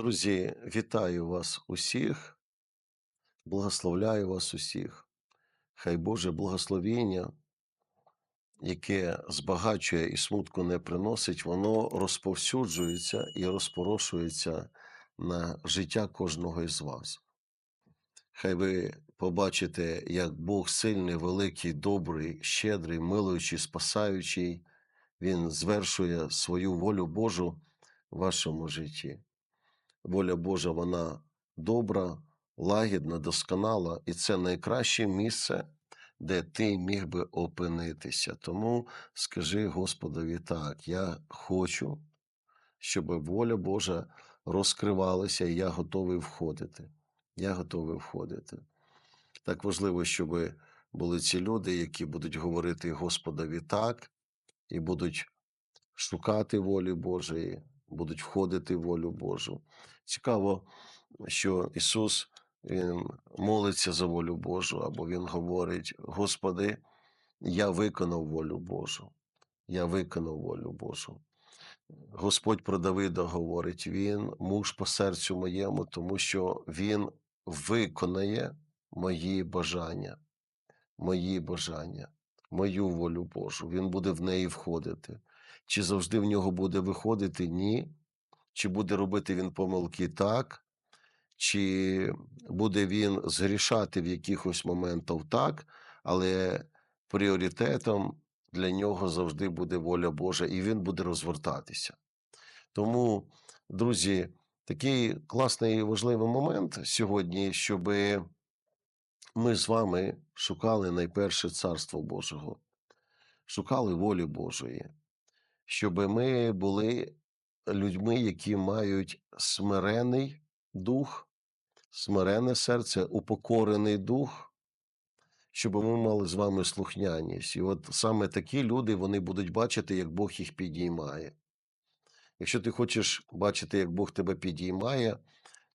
Друзі, вітаю вас усіх, благословляю вас усіх. Хай Боже благословіння, яке збагачує і смутку не приносить, воно розповсюджується і розпорошується на життя кожного із вас. Хай ви побачите, як Бог сильний, великий, добрий, щедрий, милуючий, спасаючий, Він звершує свою волю Божу в вашому житті воля Божа, вона добра, лагідна, досконала, і це найкраще місце, де ти міг би опинитися. Тому скажи Господові так, я хочу, щоб воля Божа розкривалася, і я готовий входити. Я готовий входити. Так важливо, щоб були ці люди, які будуть говорити Господові так, і будуть шукати волі Божої, будуть входити в волю Божу. Цікаво, що Ісус Він молиться за волю Божу, або Він говорить: Господи, я виконав волю Божу, я виконав волю Божу. Господь про Давида говорить: Він муж по серцю моєму, тому що Він виконає мої бажання, мої бажання, мою волю Божу. Він буде в неї входити. Чи завжди в нього буде виходити? Ні. Чи буде робити він помилки так, чи буде він згрішати в якихось моментах так, але пріоритетом для нього завжди буде воля Божа, і він буде розвертатися. Тому, друзі, такий класний і важливий момент сьогодні, щоб ми з вами шукали найперше Царство Божого, шукали волі Божої, щоб ми були людьми, які мають смирений дух, смирене серце, упокорений дух, щоб ми мали з вами слухняність. І от саме такі люди вони будуть бачити, як Бог їх підіймає. Якщо ти хочеш бачити, як Бог тебе підіймає,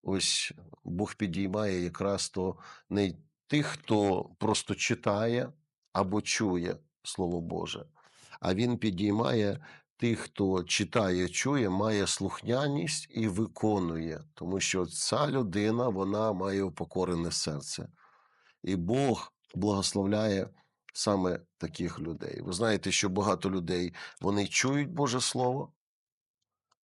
ось Бог підіймає якраз то не тих, хто просто читає або чує Слово Боже, а Він підіймає тих, хто читає, чує, має слухняність і виконує, тому що ця людина вона має упокорене серце. І Бог благословляє саме таких людей. Ви знаєте, що багато людей вони чують Боже Слово,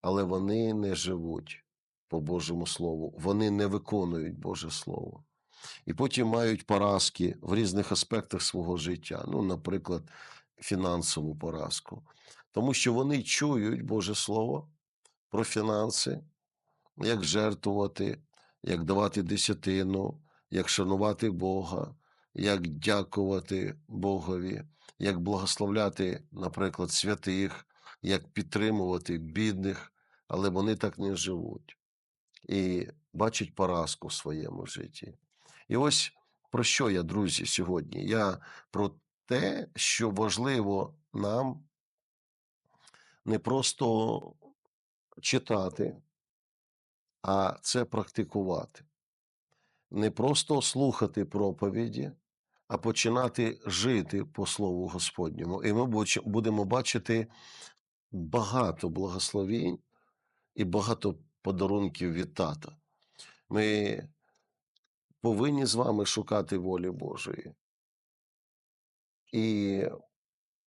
але вони не живуть по Божому Слову, вони не виконують Боже Слово. І потім мають поразки в різних аспектах свого життя. Ну, наприклад, фінансову поразку тому що вони чують Боже Слово про фінанси, як жертвувати, як давати десятину, як шанувати Бога, як дякувати Богові, як благословляти, наприклад, святих, як підтримувати бідних, але вони так не живуть і бачать поразку в своєму житті. І ось про що я, друзі, сьогодні? Я про те, що важливо нам не просто читати, а це практикувати. Не просто слухати проповіді, а починати жити по Слову Господньому. І ми будемо бачити багато благословінь і багато подарунків від тата. Ми повинні з вами шукати волі Божої. І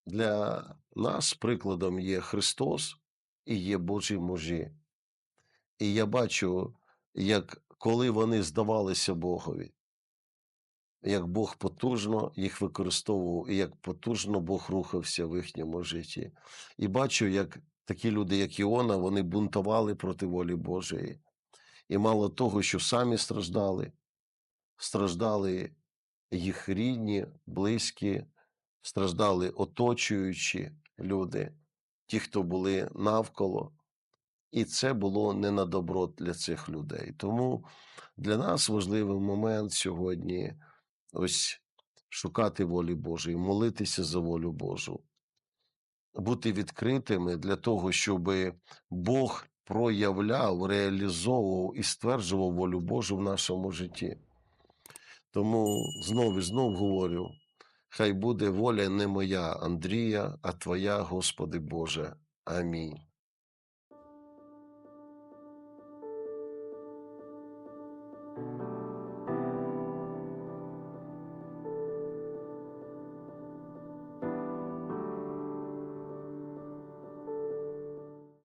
для нас прикладом є Христос і є Божі мужі. І я бачу, як коли вони здавалися Богові, як Бог потужно їх використовував, і як потужно Бог рухався в їхньому житті. І бачу, як такі люди, як Іона, вони бунтували проти волі Божої. І мало того, що самі страждали, страждали їх рідні, близькі, страждали оточуючі люди, ті, хто були навколо. І це було не на добро для цих людей. Тому для нас важливий момент сьогодні ось шукати волі Божої, молитися за волю Божу, бути відкритими для того, щоб Бог проявляв, реалізовував і стверджував волю Божу в нашому житті. Тому знову і знов говорю. Хай буде воля не моя, Андрія, а Твоя, Господи Боже. Амінь.